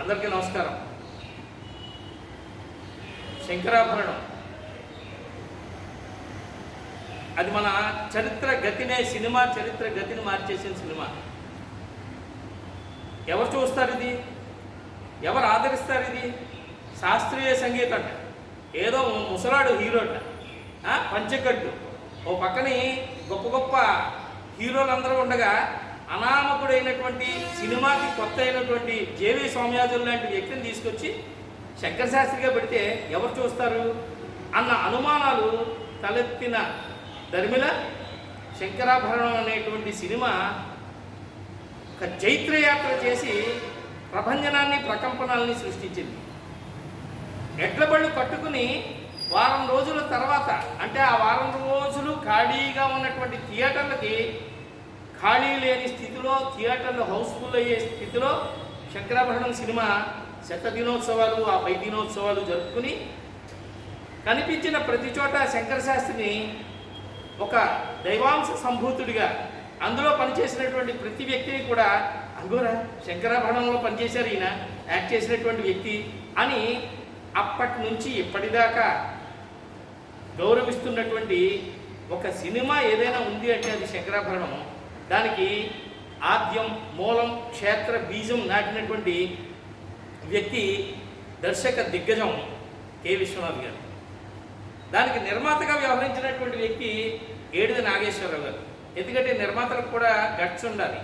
అందరికీ నమస్కారం. శంకరాభరణం. అది మన చరిత్ర గతినే సినిమా చరిత్ర గతిని మార్చేసిన సినిమా. ఎవరు చూస్తారు ఇది? ఎవరు ఆదరిస్తారు ఇది? శాస్త్రీయ సంగీతం అంట ఏదో ముసలాడు హీరో అంట పంచకట్టు. ఓ పక్కని గొప్ప గొప్ప హీరోలు అందరూ ఉండగా అనామకుడైనటువంటి సినిమాకి కొత్త అయినటువంటి జేవి సౌమ్యాజులు లాంటి వ్యక్తిని తీసుకొచ్చి శంకర శాస్త్రిగా పెడితే ఎవరు చూస్తారు? అన్న అనుమానాలు తలెత్తిన ధర్మిల శంకరాభరణం అనేటువంటి సినిమా ఒక జైత్రయాత్ర చేసి ప్రభంజనాన్ని ప్రకంపనాల్ని సృష్టించింది. ఎడ్లబళ్ళు కట్టుకుని వారం రోజుల తర్వాత అంటే ఆ వారం రోజులు ఖాళీగా ఉన్నటువంటి థియేటర్లకి ఖాళీ లేని స్థితిలో థియేటర్లు హౌస్ఫుల్ అయ్యే స్థితిలో శంకరాభరణం సినిమా శత దినోత్సవాలు ఆ పై దినోత్సవాలు జరుపుకుని కనిపించిన ప్రతి చోట శంకర శాస్త్రిని ఒక దైవాంశ సంభూతుడిగా అందులో పనిచేసినటువంటి ప్రతి వ్యక్తిని కూడా అంగోరా శంకరాభరణంలో పనిచేశారు ఈయన యాక్ట్ చేసినటువంటి వ్యక్తి అని అప్పటి నుంచి ఇప్పటిదాకా గౌరవిస్తున్నటువంటి ఒక సినిమా ఏదైనా ఉంది అంటే అది శంకరాభరణం. దానికి ఆద్యం మూలం క్షేత్ర బీజం నాటినటువంటి వ్యక్తి దర్శక దిగ్గజం కె. విశ్వనాథ్ గారు. దానికి నిర్మాతగా వ్యవహరించినటువంటి వ్యక్తి ఏడిది నాగేశ్వరరావు గారు. ఎందుకంటే నిర్మాతలకు కూడా గట్స్ ఉండాలి.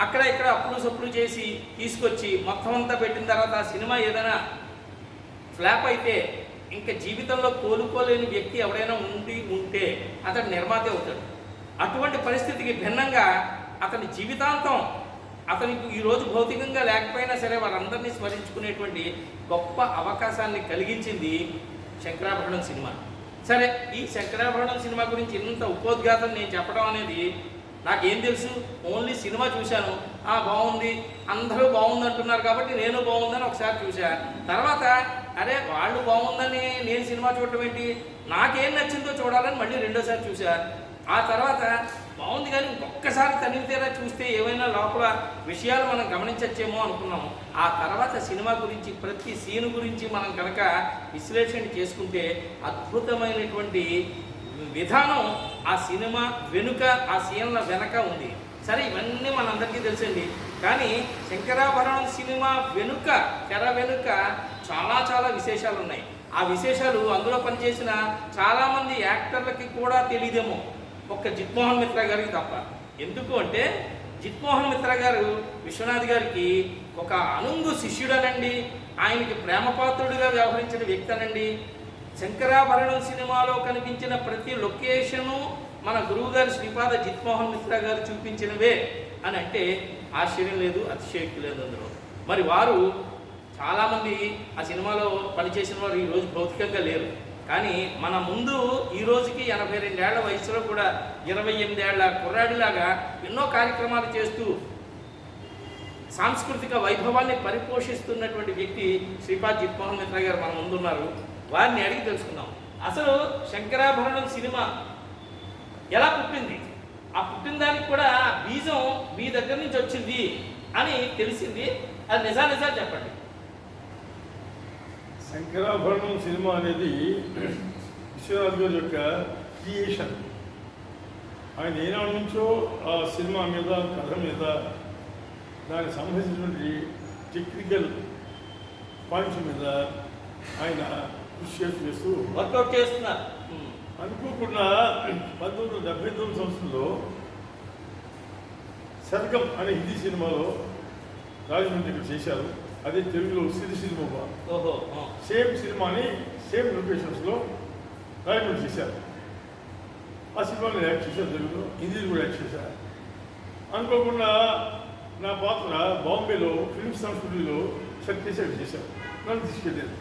అక్కడ ఇక్కడ అప్పులు సప్పులు చేసి తీసుకొచ్చి మొత్తం అంతా పెట్టిన తర్వాత ఆ సినిమా ఏదైనా ఫ్లాప్ అయితే ఇంకా జీవితంలో కోలుకోలేని వ్యక్తి ఎవడైనా ఉండి ఉంటే అతడు నిర్మాత అవుతాడు. అటువంటి పరిస్థితికి భిన్నంగా అతని జీవితాంతం అతనికి ఈరోజు భౌతికంగా లేకపోయినా సరే వారందరినీ స్మరించుకునేటువంటి గొప్ప అవకాశాన్ని కలిగించింది శంకరాభరణం సినిమా. సరే ఈ శంకరాభరణం సినిమా గురించి ఇంత ఉపోద్ఘాతం నేను చెప్పడం అనేది నాకేం తెలుసు? ఓన్లీ సినిమా చూశాను. ఆ బాగుంది. అందరూ బాగుంది అంటున్నారు కాబట్టి నేను బాగుందని ఒకసారి చూశా. తర్వాత అరే వాళ్ళు బాగుందని నేను సినిమా చూడటం ఏంటి? నాకేం నచ్చిందో చూడాలని మళ్ళీ రెండోసారి చూశా. ఆ తర్వాత బాగుంది కానీ ఇంకొకసారి తనివి తీరా చూస్తే ఏమైనా లోపల విషయాలు మనం గమనించచ్చేమో అనుకున్నాము. ఆ తర్వాత సినిమా గురించి ప్రతి సీన్ గురించి మనం కనుక విశ్లేషణ చేసుకుంటే అద్భుతమైనటువంటి విధానం ఆ సినిమా వెనుక ఆ సీన్ల వెనక ఉంది. సరే ఇవన్నీ మనందరికీ తెలుసండి. కానీ శంకరాభరణం సినిమా వెనుక తెర వెనుక చాలా చాలా విశేషాలు ఉన్నాయి ఆ విశేషాలు అందులో పనిచేసిన చాలామంది యాక్టర్లకి కూడా తెలియదేమో ఒక్క జిత్మోహన్ మిత్రా గారికి తప్ప. ఎందుకు అంటే జిత్మోహన్ మిత్రా గారు విశ్వనాథ్ గారికి ఒక అనుంగు శిష్యుడనండి. ఆయనకి ప్రేమపాత్రుడిగా వ్యవహరించిన వ్యక్తి అనండి శంకరాభరణం సినిమాలో కనిపించిన ప్రతి లొకేషను మన గురువుగారు శ్రీపాద జిత్మోహన్ మిత్రా గారు చూపించినవే అని అంటే ఆశ్చర్యం లేదు అతిశయోక్తి లేదు అందులో. మరి వారు చాలామంది ఆ సినిమాలో పనిచేసిన వారు ఈరోజు భౌతికంగా లేరు. కానీ మన ముందు ఈ రోజుకి ఎనభై రెండేళ్ళ వయసులో కూడా ఇరవై ఎనిమిదేళ్ళ కుర్రాడిలాగా ఎన్నో కార్యక్రమాలు చేస్తూ సాంస్కృతిక వైభవాన్ని పరిపోషిస్తున్నటువంటి వ్యక్తి శ్రీపాద్ జిత్మోహన్ మిత్ర గారు మన ముందున్నారు. వారిని అడిగి తెలుసుకుందాం. అసలు శంకరాభరణం సినిమా ఎలా పుట్టింది? ఆ పుట్టిన దానికి కూడా బీజం మీ దగ్గర నుంచి వచ్చింది అని తెలిసింది. అది నిజా నిజాలు చెప్పండి. శంకరాభరణం సినిమా అనేది విశ్వనాథ్ గారి యొక్క క్రియేషన్. ఆయన ఏనాడు నుంచో ఆ సినిమా మీద కథ మీద దానికి సంబంధించినటువంటి టెక్నికల్ పాయింట్స్ మీద ఆయన కృషి చేస్తూ చేస్తూ వర్కౌట్ చేస్తున్నారు. అనుకోకుండా పంతొమ్మిది వందల డెబ్బై తొమ్మిది సంవత్సరంలో శతకం అనే హిందీ సినిమాలో రాజమండ్రి ఇక్కడ చేశారు. అదే తెలుగులో సిరి సినిమా ఓహో. సేమ్ సినిమాని సేమ్ లొకేషన్స్లో రాయమండ్రి చేశారు. ఆ సినిమాని నేను యాక్ట్ చేశాను తెలుగులో హిందీలో కూడా యాక్ట్ చేశాను అనుకోకుండా నా పాత్ర బాంబేలో ఫిల్మ్ స్టార్ స్టూడియోలో సత్యశేఖర్ చేశారు. నన్ను తీసుకెళ్ళారు.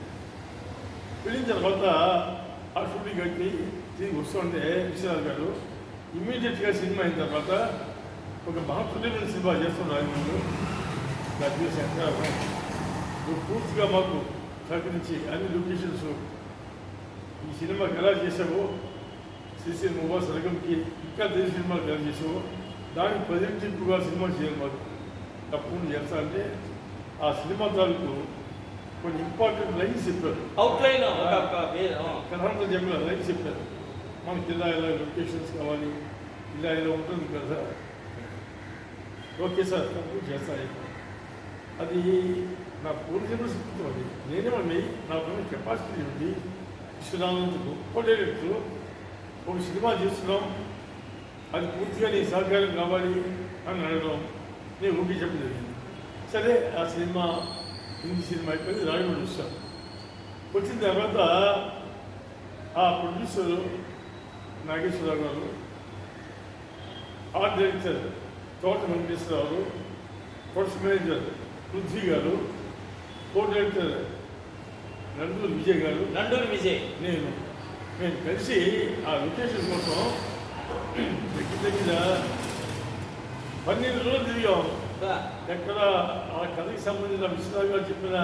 వెళ్ళిన తర్వాత ఆ షూటింగ్ కట్టి తిరిగి వస్తుంటే విశ్వనాథ్ గారు ఇమ్మీడియట్గా సినిమా అయిన తర్వాత ఒక మహత్వమైన సినిమా చేస్తున్నారు రాజమండ్రిలో దాని నువ్వు పూర్తిగా మాకు సహకరించి అన్ని లొకేషన్స్ ఈ సినిమాకి ఎలా చేసావో శ్రీశ్రీ మువ్వా సరగంకి ఇంకా తెలిసి సినిమాలు ఎలా చేసావో దానికి ప్రజెంటింపుగా సినిమా చేయాలి మాకు. తప్పకుండా చేస్తా అంటే ఆ సినిమా తాలూకు కొన్ని ఇంపార్టెంట్ లైన్స్ చెప్పారు. అవుట్లైన్. కథాంత చెప్పిన లైన్స్ చెప్పారు. మనకి ఇలా ఇలా లొకేషన్స్ కావాలి ఇలా ఇలా ఉంటుంది కదా. ఓకే సార్ కంప్లీట్ చేస్తాను అది నా పూర్వజన్మ సిద్ధం అది నేనేమని నాకున్న కెపాసిటీ ఉంది. విశ్వనాథంతో గొప్ప డైరెక్టర్ ఒక సినిమా చేస్తున్నాం. అది పూర్తిగా నీ సహకారం కావాలి అని అడగడం నేను ఊపి చెప్పడం జరిగింది. సరే ఆ సినిమా హిందీ సినిమా అయిపోయింది రాజమండ్రి వచ్చాను వచ్చిన తర్వాత ఆ ప్రొడ్యూసర్ నాగేశ్వరరావు గారు ఆర్ట్ డైరెక్టర్ తోట వెంకటేశ్వరరావు ప్రొడక్షన్ మేనేజర్ పృథ్వీ గారు కో డైరెక్టర్ నందూరు విజయ్ గారు నండూరి విజయ్. నేను మేము కలిసి ఆ లొకేషన్ కోసం దగ్గర దగ్గర పన్నెండు రోజులు తిరిగాం. ఎక్కడ ఆ కథకి సంబంధించిన విశ్వనాథ్ గారు చెప్పిన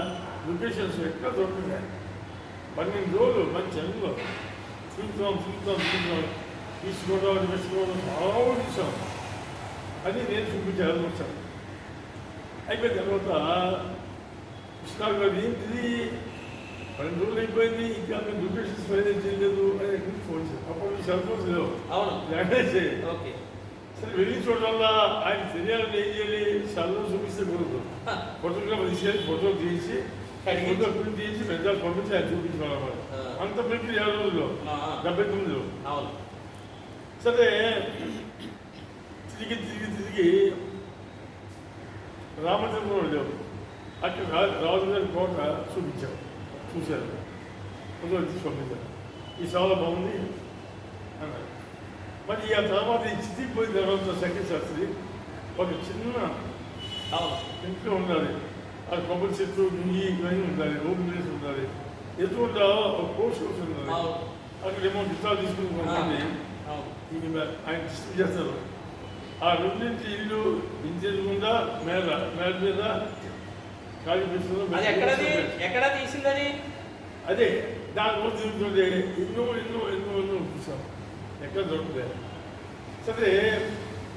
లొకేషన్స్ ఎక్కడ దొరుకుతాయి పన్నెండు రోజులు మంచి అందులో చూద్దాం చూద్దాం చూద్దాం. ఈస్ట్ గోదావరి వెస్ట్ గోదావరి చాలా చూసాం. అది నేను చూపించాను అయిపోయిన తర్వాత విశ్వనాథ్ గారు ఏంటిది? పన్నెండు రోజులు అయిపోయింది ఇంకా మేము లొకేషన్స్ ఫైనల్ చేయలేదు అని ఎక్కడికి ఫోన్ అప్పుడు సెల్ ఫోన్స్ లేవు. అవును. చేయాలి ఓకే. సరే వెళ్ళి చూడడం ఆయన తెలియాలని ఏం చేయాలి? సెల్లో చూపిస్తే కుదరదు హ. ఫోటోగ్రాఫర్ తీసుకెళ్ళి ఫోటో తీసి. ఫోటో ప్రింట్ తీసి మెజార్ పంపించి ఆయన చూపించుకోవాలి. అంత ప్రింట్ ఏడు రోజుల్లో? ఆ. డెబ్బై తొమ్మిదిలో అవును. సరే తిరిగి తిరిగి తిరిగి రామచంద్రం లేవు అక్కడ రా- రాజుగారి కోట చూపించాం చూశారు ఫోటో తీసి పంపించారు ఈ చాలా బాగుంది అన్నారు మరి ఆ తర్వాత ఈ చితికి పోయిన తర్వాత సెకండ్ శాస్త్రి ఒక చిన్న ఇంట్లో ఉండాలి ఆ కొబ్బరి చెట్టు నింగి ఇవన్నీ ఉండాలి ఓపెన్ ప్లేస్ ఉండాలి ఎటువంటి ఒక కోర్స్ హౌస్ ఉండాలి అక్కడ ఏమో గిటార్ తీసుకుని ఆయన డిస్ట్రిబ్యూట్ చేస్తారు ఆ రెండింటి ఇల్లు ఇంచేయకుండా మేడ మేడ మీద అది ఎక్కడది? ఎక్కడ అది దాని రోజు తిరుగుతుంటే ఎన్నో ఎన్నో ఎన్నో ఎన్నో చూసాం. ఎక్కడ దొరుకుతాయి? సరే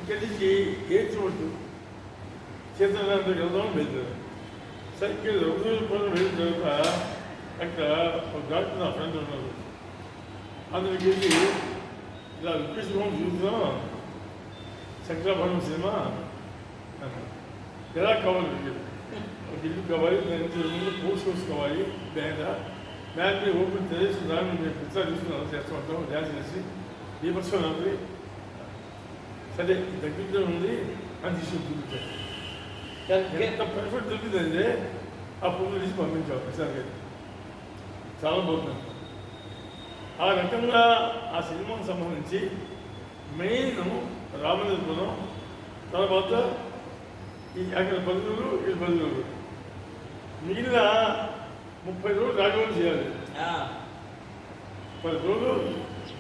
ఇక్కడి నుంచి ఏ చోటు చేతనానికి వెళ్దాం వెళ్తారు సరే ఇక్కడ రెండు రోజుల పనులు వెళ్ళిన తర్వాత అక్కడ ఒక డాక్టర్ నా ఫ్రెండ్ ఉన్నారు అందులోకి వెళ్ళి ఇలా హోమ్ చూస్తున్నాం శంకరాభరణం సినిమా. ఎలా కావాలి ఒక ఇల్లు కావాలి ముందు పోస్ట్ హౌస్ కావాలి బ్యాంక్ బ్యాంక్ మీద ఓపెన్ చేసి దాన్ని మేము పిచ్చా తీసుకున్నాం చేస్తూ ఉంటాం డ్యాన్స్ చేసి. ఈ పర్సన్ ఉంది సరే దగ్గరలో ఉంది అని తీసుకుని చూపించారు ఎంత పర్ఫెక్ట్ దొరికిందంటే ఆ పువ్వులు తీసి పంపించాం ప్రసాద్ గారు చాలా బాగుంది. ఆ రకంగా ఆ సినిమాకు సంబంధించి మెయిన్ రామచంద్రపురం తర్వాత ఈ అక్కడ బదులు ఈ బదులు మిగిలిన ముప్పై రోజులు రాజమౌళి చేయాలి. పది రోజులు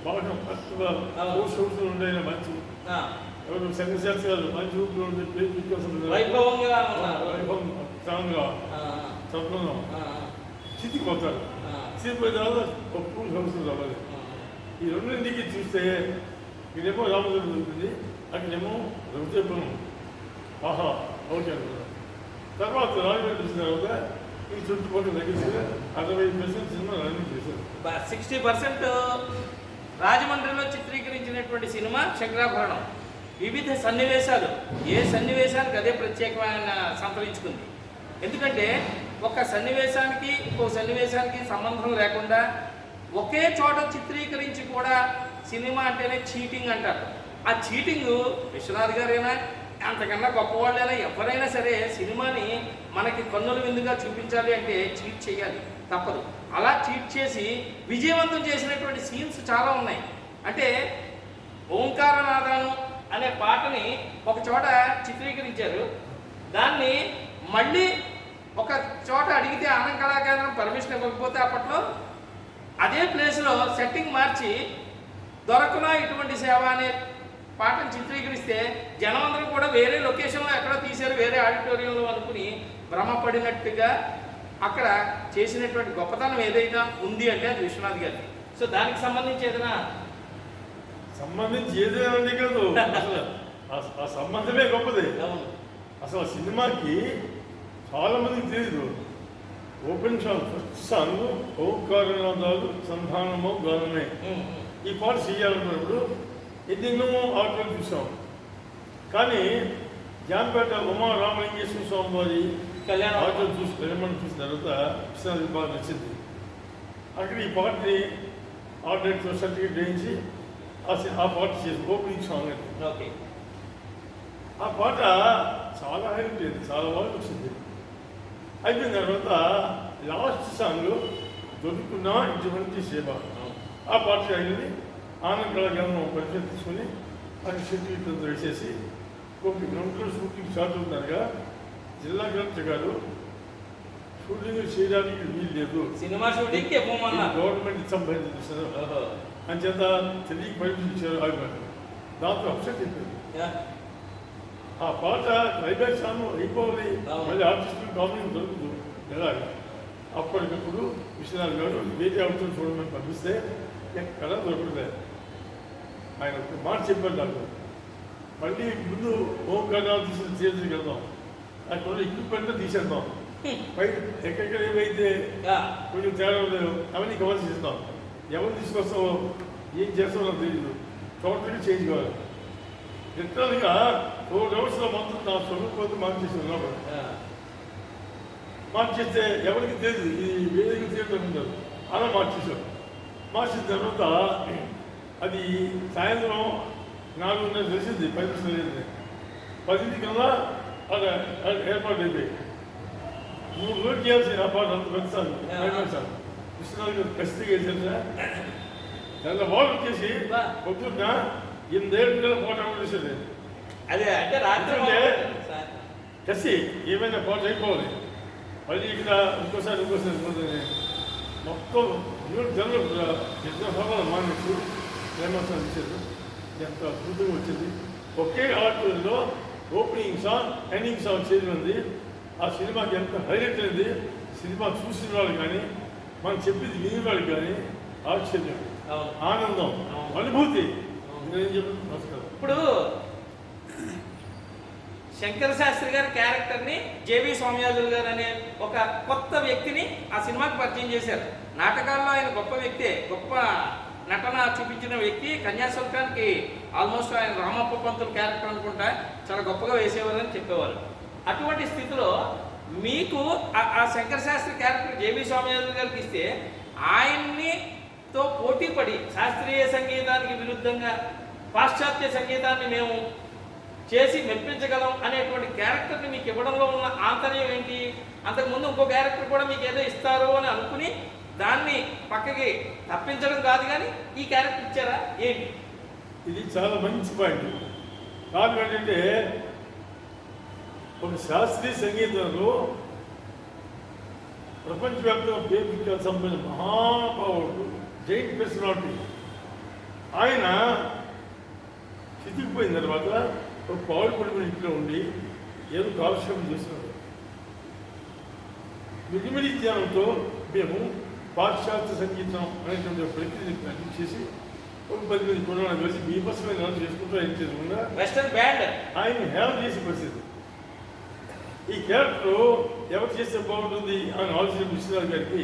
బాగా ఫస్ట్గా పోస్ట్ హౌస్లో ఉండే మంచి. ఎవరు శంకరశాస్త్రి గారు మంచి ఊపిలో ఉండే వైభవంగా చదువుకున్నాం చితికి పోతారు. ఆ, చితికి పోయిన తర్వాత పూల్ హౌస్ రావాలి. ఈ రెండింటికి చూస్తే ఇదేమో రామచంద్ర ఉంటుంది అక్కడేమో రవిచేపురం ఆహా ఓకే తర్వాత రాజమండ్రి వచ్చిన ఈ చుట్టుపక్కల దగ్గర అరవై పర్సెంట్ సినిమా రన్నింగ్ చేశారు. సిక్స్టీ పర్సెంట్ రాజమండ్రిలో చిత్రీకరించినటువంటి సినిమా శంకరాభరణం వివిధ సన్నివేశాలు. ఏ సన్నివేశానికి అదే ప్రత్యేకమైన సంతరించుకుంది. ఎందుకంటే ఒక సన్నివేశానికి ఇంకో సన్నివేశానికి సంబంధం లేకుండా ఒకే చోట చిత్రీకరించి కూడా సినిమా అంటేనే చీటింగ్ అంటారు. ఆ చీటింగ్ విశ్వనాథ్ గారేనా? అంతకన్నా గొప్పవాళ్ళైనా ఎవరైనా సరే సినిమాని మనకి కన్నుల విందుగా చూపించాలి అంటే చీట్ చేయాలి. తప్పదు. అలా చీట్ చేసి విజయవంతం చేసినటువంటి సీన్స్ చాలా ఉన్నాయి. అంటే ఓంకారనాదాను అనే పాటని ఒక చోట చిత్రీకరించారు. దాన్ని మళ్ళీ ఒక చోట అడిగితే ఆనంద కళాకేంద్రం పర్మిషన్ ఇవ్వకపోతే అప్పట్లో అదే ప్లేస్లో సెట్టింగ్ మార్చి దొరకనా ఇటువంటి సేవ అనే పాటను చిత్రీకరిస్తే జనమందరం కూడా వేరే లొకేషన్లో ఎక్కడో తీశారు వేరే ఆడిటోరియంలో అనుకుని భ్రమపడినట్టుగా అక్కడ చేసినటువంటి గొప్పతనం ఏదైనా ఉంది అంటే అది విశ్వనాథ్ గారి. సో దానికి సంబంధించి ఏదైనా సంబంధించి ఏదైనా కాదు? ఆ- సంబంధమే గొప్పది. అసలు సినిమాకి చాలా మందికి తెలియదు ఓపెన్ సాంగ్ ఫస్ట్ సాంగ్ ఓంకారనాదాలు సంధానము గానమే. ఈ పాట చేయాలన్నప్పుడు ఎన్నెన్నో ఆటలు చూసాం కానీ జాంపేట ఉమా రామలింగేశ్వర స్వామి వారి కళ్యాణం ఆటలు చూసి కళ్యాణం చూసిన తర్వాత కృష్ణాది బాగా నచ్చింది అక్కడ ఈ పాటని ఆర్డర్తో సర్టిఫికేట్ వేయించి ఆ పాట చేసి ఓపెనింగ్ సాంగ్ అది. ఓకే. ఆ పాట చాలా హైలైట్ అయింది చాలా బాగా వచ్చింది. అయిపోయిన తర్వాత లాస్ట్ సాంగ్ దొరుకున్నా ఇటువంటి సేవ. ఆ పాట అయింది. ఆనంద కళాగానం పరిచయం తీసుకుని అది సర్టిఫికెట్ వేసేసి ఒక గ్రౌండ్లో షూటింగ్ స్టార్ట్ అవుతున్నారుగా జిల్లా కలెక్టర్ గారు షూటింగ్ చేయడానికి వీలు లేదు సినిమా షూటింగ్కి ఇది పోమన్నారు గవర్నమెంట్ సంబంధించిన ఓహో. అంచేత తెలియక పరిచయించారు ఆగిపోయారు దాంతో అప్సెట్ అయిపోయింది యా. ఆ పాట క్లైమాక్స్ సాంగ్ అయిపోవాలి అవును. మళ్ళీ ఆర్టిస్టులు కామెంట్ దొరుకుతుంది ఎలాగ అప్పటికప్పుడు విశ్వనాథ్ గారు వేరే అవుతుంది చూడమని పంపిస్తే ఎక్కడ దొరకలేదు ఆయన మాట చెప్పారు నాకు మళ్ళీ ముందు ఓంకారాలు తీసిన థియేటర్కి వెళ్దాం. అక్కడ ఎక్విప్మెంట్ తీసేద్దాం. పై ఎక్కడెక్కడ ఏవైతే యా. కొంచెం తేడా లేదు అవన్నీ కవర్ చేస్తాం. ఎవరు తీసుకొస్తావో ఏం చేస్తావో నాకు తెలియదు టోటల్గా చేంజ్ కావాలి. లిటరల్గా ఫోర్ అవర్స్లో మొత్తం నా స్వరూపం మార్చేసాను. మార్చేస్తే ఎవరికి తెలియదు ఇది వేదిక ఉండదు అలా మార్చేసాం మార్చిన తర్వాత అది సాయంత్రం నాలుగున్నర తెలిసింది పది నిమిషాలు పదింటి కల్లా అలా ఏర్పాటు అయిపోయి మూడు రోజులు చేయాల్సిన వ్యాపారం అంత పెంచాలి సార్ కృష్ణాలు ఖచ్చితంగా చేశారా దాంట్లో వాళ్ళు వచ్చేసి. పొద్దున్న ఎనిమిదేళ్ళ పిల్లల పోటీ చేసేది అదే అంటే రాత్రి. కసి ఏమైనా పాటు అయిపోవాలి. మళ్ళీ ఇక్కడ ఇంకోసారి ఇంకోసారి మొత్తం మూడు జనులు ఎన్నో సభలు మానేసి ప్రేమోత్సవం ఇచ్చారు ఎంత అద్భుతంగా వచ్చింది. ఒకే ఆటలో ఓపెనింగ్ సాంగ్ ఎండింగ్ సాంగ్ చేయనుంది ఆ సినిమాకి ఎంత హైలైట్ అయింది సినిమా చూసిన వాళ్ళు కానీ మనం చెప్పింది విని వాళ్ళు కానీ ఆశ్చర్యం. ఆనందం. అనుభూతి. నమస్కారం. ఇప్పుడు శంకర శాస్త్రి గారి క్యారెక్టర్ని జేవి సోమయాజులు గారు అనే ఒక కొత్త వ్యక్తిని ఆ సినిమాకి పరిచయం చేశారు. నాటకాల్లో ఆయన గొప్ప వ్యక్తే గొప్ప నటన చూపించిన వ్యక్తి కన్యాశుల్కానికి ఆల్మోస్ట్ ఆయన రామప్ప పంతుల క్యారెక్టర్ అనుకుంటా చాలా గొప్పగా వేసేవారని చెప్పేవారు. అటువంటి స్థితిలో మీకు ఆ- ఆ Shankara Shastri character J B Swami గారికి ఇస్తే ఆయన్ని తో పోటీ పడి శాస్త్రీయ సంగీతానికి విరుద్ధంగా పాశ్చాత్య సంగీతాన్ని మేము చేసి మెప్పించగలం అనేటువంటి క్యారెక్టర్ని మీకు ఇవ్వడంలో ఉన్న ఆంతర్యం ఏంటి? అంతకుముందు ఇంకో క్యారెక్టర్ కూడా మీకు ఏదో ఇస్తారు అని అనుకుని దాన్ని పక్కకి తప్పించడం కాదు కానీ ఈ క్యారెక్టర్ ఇచ్చారా? ఏంటి ఇది చాలా మంచి పాయింట్. కారణం ఏంటంటే ఒక శాస్త్రీయ సంగీతంలో ప్రపంచవ్యాప్తంగా పేరు సంబంధించిన మహాభావుడు జైన్ పర్సనాలిటీ. ఆయన చితికిపోయిన తర్వాత ఒక పావులు పడిపోయిన ఇంట్లో ఉండి ఏదో కాలుష్యం చేస్తున్నాడు. మిడిమిడి ధ్యానంతో మేము పాశ్చాత్య సంగీతం అనేటువంటి ఒక ప్రక్రియని ప్రాక్టీస్ చేసి ఒక పది మంది కుర్రాళ్ళు కలిసి బీభత్సమైన నాటకం చేసుకుంటూ ఆయన చేసుకుండా వెస్టర్న్ బ్యాండ్ ఆయన హేళన చేసే పరిస్థితి ఈ క్యారెక్టర్ ఎవరు చేస్తే బాగుంటుంది అని ఆలోచన విశ్వనాథ్ గారికి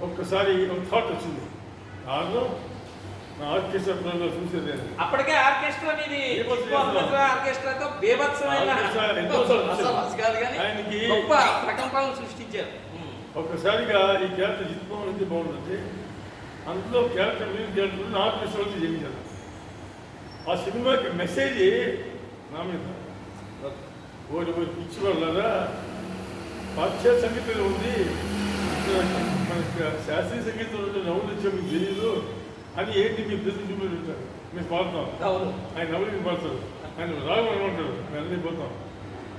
ఒక్కసారి ఒక థాట్ వచ్చింది. కారణం నా ఆర్కెస్ట్రా ప్రోగ్రాంలో చూసేది. అప్పటికే ఆర్కెస్ట్రా అనేది ఆర్కెస్ట్రాతో బీభత్సమైన ఆయనకి ప్రకంపనలు సృష్టించారు. ఒక్కసారిగా ఈ క్యారెక్టర్ జిత్ బాగుంది బాగుంటుంది అందులో క్యారెక్టర్ మీరు క్యారెక్టర్ నా ఆర్కెస్ట్రా వచ్చి చేయించారు ఆ సినిమాకి మెసేజ్ నా మీద. ఓడి ఓడి పిచ్చి వాళ్ళరా. పాశ్చాత్య సంగీతంలో ఉంది. మనకి శాస్త్రీయ సంగీతంలో ఉండే నవ్వులు వచ్చే మీకు తెలియదు అని ఏంటి మీ ప్రతి చూపించారు మేము పాడుతాం. ఆయన నవ్వులు పాడతారు. ఆయన రాగం అనమంటారు మేము అన్నీ పోతాం.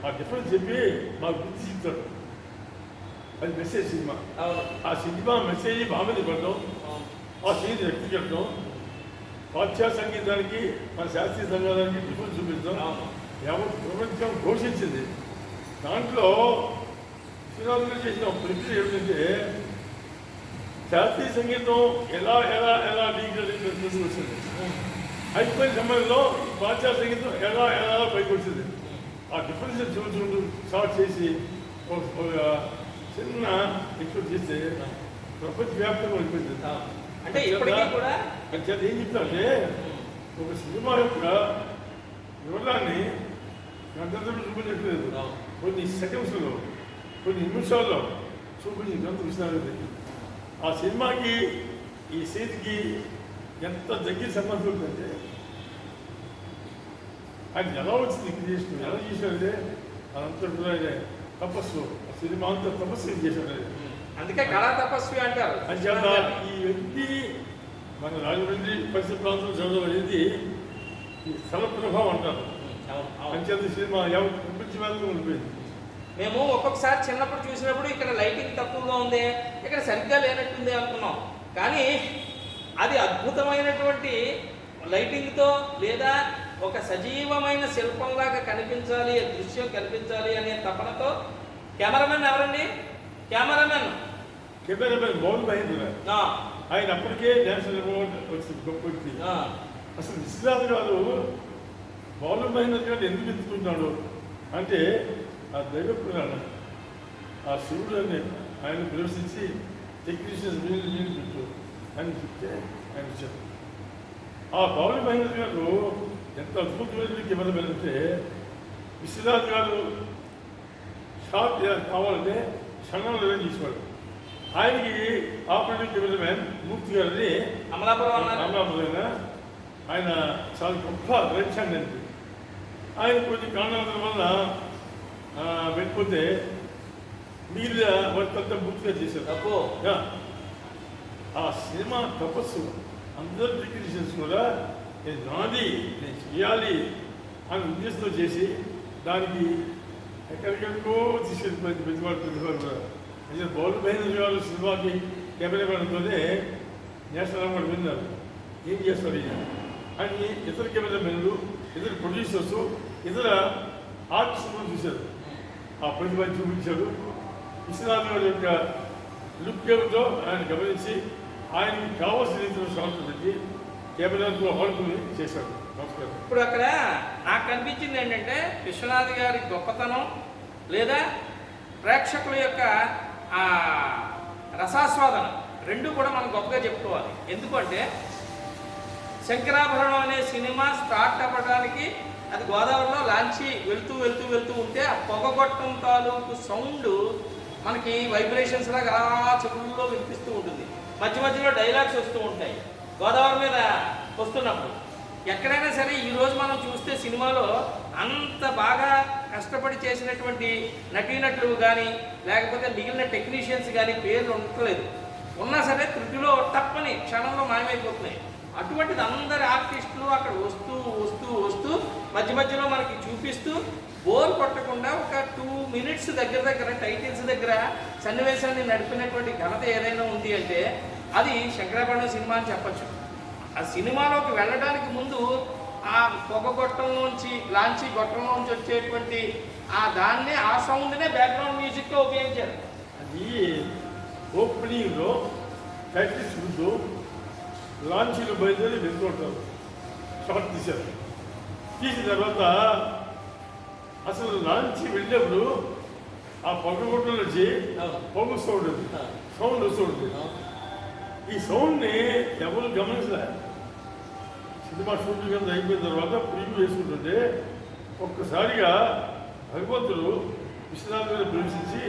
ఆ డిఫరెన్స్ చెప్పి మాకు గుర్తు చెప్తాడు అది మెసేజ్ సినిమా ఆ సినిమా మెసేజ్ బాగా పడడం. ఆ సీన్ వ్యక్తీకరణం పాశ్చాత్య సంగీతానికి మన శాస్త్రీయ సంగీతానికి డిఫరెన్స్ చూపించడం అవును. యావత్ ప్రపంచం ఘోషించింది దాంట్లో శ్రీరాములు చేసిన ప్రక్రియ ఏమిటంటే శాస్త్రీయ సంగీతం ఎలా ఎలా ఎలా లీగల్ వచ్చింది అయిపోయిన సమయంలో పాశ్చాత్య సంగీతం ఎలా ఎలా పైకి వచ్చింది ఆ డిఫరెన్స్ చూసుకుంటూ స్టార్ట్ చేసి చిన్న ఎక్స్పెక్ట్ చేస్తే ప్రపంచవ్యాప్తంగా వెళ్ళిపోయింది అంటే ఇప్పటికీ కూడా? ఏం చెప్తానంటే ఒక సినిమా యొక్క వివరాన్ని గంటలు చూపించట్లేదు కొన్ని సెకండ్స్లో కొన్ని నిమిషాల్లో చూపించి గంట విషయాలు ఆ సినిమాకి ఈ సీట్కి ఎంత దగ్గర సంబంధం ఉందంటే ఆయన ఎలా వచ్చింది చేసిన ఎలా కూడా ఆయన తపస్సు. సినిమా అంతా తపస్సు చేశాడు. అందుకే కళా తపస్వి అంటారు. అంచేత ఈ వ్యక్తి మన రాజమండ్రి పరిసర ప్రాంతంలో చదవడం అనేది ఈ స్థల ప్రభావం అంటారు. అంచేత సినిమా యావత్ ప్రపంచవ్యాప్తంగా ఉండిపోయింది. మేము ఒక్కొక్కసారి చిన్నప్పుడు చూసినప్పుడు ఇక్కడ లైటింగ్ తక్కువగా ఉంది ఇక్కడ సరిగ్గా లేనట్టుంది అనుకున్నాం. కానీ అది అద్భుతమైనటువంటి లైటింగ్తో లేదా ఒక సజీవమైన శిల్పంలాగా కనిపించాలి దృశ్యం కనిపించాలి అనే తపనతో కెమెరామెన్ ఎవరండి? కెమెరామెన్. కెమెరామెన్ మౌన్ మహేంద్ర ఆయన అప్పటికే నేషనల్ అవార్డు వచ్చింది గొప్ప వ్యక్తి. అసలు విశ్వనాథ్ గారు మౌన మహేంద్ర గారు ఎందుకు ఎత్తుకుంటున్నాడు అంటే ఆ దైవ పురాణం ఆ శివుడు అని ఆయన ప్రవేశించి టెక్నీషియన్స్ మీరు నీళ్ళు పెట్టు అని చెప్తే ఆయన చెప్పారు. ఆ పవన్ మహేంద్ర గారు ఎంత అద్భుతమైన కెమెరామెన్ అంటే విశ్వనాథ్ గారు షార్ట్ కావాలంటే క్షణంలో తీసుకోడు ఆయనకి ఆపరేటింగ్ కెమెరామెన్ మూర్తి గారిని అమలాపురం రామరామరాయన ఆయన చాలా గొప్ప గ్రంథాన్ని ఆయన కొన్ని కారణాల వల్ల వెళ్ళిపోతే మిగిలిన వర్క్ అంతా పూర్తిగా చేశారు తప్పు. ఆ సినిమా తపస్సు అందరు టెక్నీషియన్స్ కూడా నేను నాది నేను చేయాలి అని ఉద్దేశంతో చేసి దానికి ఎక్కడికెక్కడికో తీసుకెళ్ళిపోయింది ప్రతివాడు ప్రతివాడు కూడా అయితే బౌల్ మహేంద్ర గారు సినిమాకి కెమెరా కెమెరామెన్తోనే నేషనల్ అవార్డు విన్నారు ఏం చేస్తారు ఈయన అని ఇతర కెమెరామెన్లు ఇతర ప్రొడ్యూసర్స్ ఇతర ఆర్టిస్టులు చూశారు ఆ ప్రతిభ చూపించాడు విశ్వనాథ్ గారి యొక్క లుక్ ఏమిటో ఆయన గమనించి ఆయనకి కావాల్సిన రీతిలో షాట్లు పెట్టి కెమెరాతో హాల్కుని చేశాడు ఇప్పుడు అక్కడ నాకు కనిపించింది ఏంటంటే విశ్వనాథ్ గారి గొప్పతనం లేదా ప్రేక్షకుల యొక్క ఆ రసాస్వాదన. రెండు కూడా మనం గొప్పగా చెప్పుకోవాలి. ఎందుకంటే శంకరాభరణం అనే సినిమా స్టార్ట్ అవ్వడానికి అది గోదావరిలో లాంచి వెళ్తూ వెళ్తూ వెళ్తూ ఉంటే ఆ పొగగొట్టం తాలూకు సౌండ్ మనకి వైబ్రేషన్స్ లాగా అలా చెవుల్లో వినిపిస్తూ ఉంటుంది. మధ్య మధ్యలో డైలాగ్స్ వస్తూ ఉంటాయి. గోదావరి మీద వస్తున్నప్పుడు ఎక్కడైనా సరే ఈరోజు మనం చూస్తే సినిమాలో అంత బాగా కష్టపడి చేసినటువంటి నటీనటులు కానీ లేకపోతే మిగిలిన టెక్నీషియన్స్ కానీ పేర్లు ఉండట్లేదు. ఉన్నా సరే తృటిలో తప్పని క్షణంలో మాయమైపోతున్నాయి. అటువంటిది అందరి ఆర్టిస్టులు అక్కడ వస్తూ వస్తూ వస్తూ మధ్య మధ్యలో మనకి చూపిస్తూ బోర్ కొట్టకుండా ఒక టూ మినిట్స్ దగ్గర దగ్గర టైటిల్స్ దగ్గర సన్నివేశాన్ని నడిపినటువంటి ఘనత ఏదైనా ఉంది అంటే అది శంకరాభరణం సినిమా అని చెప్పచ్చు. ఆ సినిమాలోకి వెళ్ళడానికి ముందు ఆ పొగ గొట్టంలోంచి లాంచి గొట్టంలోంచి వచ్చేటువంటి ఆ దాన్ని ఆ సౌండ్నే బ్యాక్గ్రౌండ్ మ్యూజిక్గా ఉపయోగించారు. అది ఓపెనింగ్లో టైటిల్స్ ముందు లాంచీలు బయలుదేరి వెళ్తుంటారు షార్ట్ తీశారు. తీసిన తర్వాత అసలు లాంచీ వెళ్ళినప్పుడు ఆ పొగ గుట్టల నుంచి పొగ సౌండ్. సౌండ్ వస్తుంది ఈ సౌండ్ని ఎవరు గమనించలే. సినిమా షూటింగ్ అంతా అయిపోయిన తర్వాత ప్రివ్యూ వేసుకుంటుంటే ఒక్కసారిగా భగవంతుడు విశ్వనాథ్ గారు ప్రవేశించి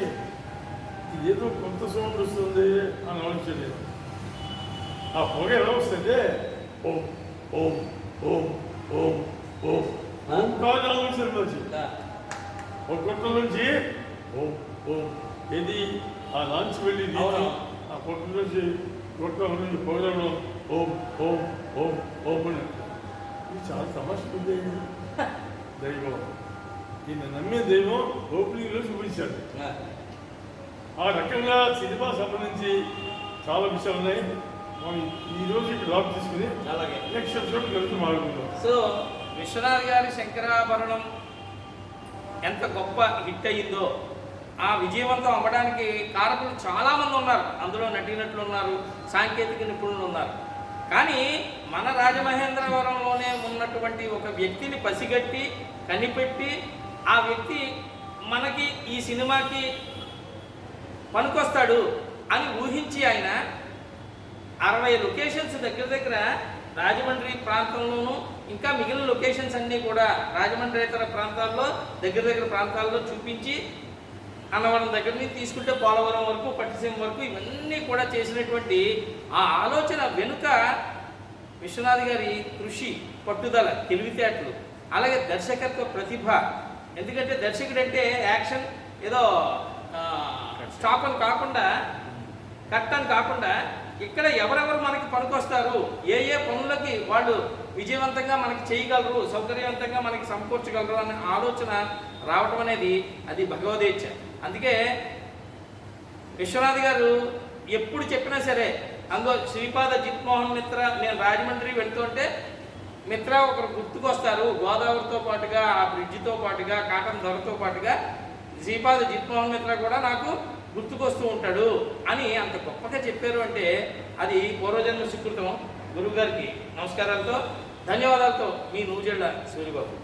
ఏదో కొత్త సౌండ్ వస్తుంది అని ఆలోచించాను నేను ఆ పొగ ఎలా వస్తుంటే ఓం ఓం ఓం ఓం ఓం ఓం కాదు ఆలోచన వచ్చి ఒక కొట్ట నుంచి ఓం ఓం ఏది? ఆ లాంచ్ వెళ్ళి. ఆ కొట్ట నుంచి కొట్ట నుంచి పొగలో ఓం ఓం ఓం ఓం అని. ఇది చాలా ఉంది దైవం. ఈయన నమ్మే దైవం ఓపెనింగ్లో చూపించాడు. ఆ. రకంగా సినిమా సంబంధించి చాలా విషయాలు ఉన్నాయి. మనం ఈ రోజు ఇక్కడ లాక్ తీసుకుని అలాగే. నెక్స్ట్ ఎపిసోడ్ కలిసి మాట్లాడుకుందాం. సో విశ్వనాథ్ గారి శంకరాభరణం ఎంత గొప్ప హిట్ అయ్యిందో ఆ విజయవంతం అవ్వడానికి కారకులు చాలామంది ఉన్నారు. అందులో నటీనటులు ఉన్నారు సాంకేతిక నిపుణులు ఉన్నారు. కానీ మన రాజమహేంద్రవరంలోనే ఉన్నటువంటి ఒక వ్యక్తిని పసిగట్టి కనిపెట్టి ఆ వ్యక్తి మనకి ఈ సినిమాకి పనికొస్తాడు అని ఊహించి ఆయన అరవై లొకేషన్స్ దగ్గర దగ్గర రాజమండ్రి ప్రాంతంలోనూ ఇంకా మిగిలిన లొకేషన్స్ అన్నీ కూడా రాజమండ్రి ఇతర ప్రాంతాల్లో దగ్గర దగ్గర ప్రాంతాల్లో చూపించి అన్నవరం దగ్గర నుంచి తీసుకుంటే పోలవరం వరకు పట్టిసీమ వరకు ఇవన్నీ కూడా చేసినటువంటి ఆ ఆలోచన వెనుక విశ్వనాథ్ గారి కృషి పట్టుదల తెలివితేటలు అలాగే దర్శకత్వ ప్రతిభ. ఎందుకంటే దర్శకుడు అంటే యాక్షన్ ఏదో స్టాప్ అని కాకుండా కట్ అని కాకుండా ఇక్కడ ఎవరెవరు మనకి పనికొస్తారు ఏ ఏ పనులకి వాళ్ళు విజయవంతంగా మనకి చేయగలరు సౌకర్యవంతంగా మనకి సమకూర్చగలరు అనే ఆలోచన రావటం అనేది అది భగవదేచ్ఛ. అందుకే విశ్వనాథ్ గారు ఎప్పుడు చెప్పినా సరే అందులో శ్రీపాద జిత్మోహన్ మిత్ర నేను రాజమండ్రి వెళ్తుంటే మిత్ర ఒకరు గుర్తుకొస్తారు గోదావరితో పాటుగా ఆ బ్రిడ్జితో పాటుగా కాటన్ ధరతో పాటుగా శ్రీపాద జిత్మోహన్ మిత్ర కూడా నాకు గుర్తుకొస్తూ ఉంటాడు అని అంత గొప్పగా చెప్పారు అంటే అది పూర్వజన్మ సుకృతం. గురువు గారికి నమస్కారాలతో ధన్యవాదాలతో మీ నూజెళ్ళ సూర్యబాబు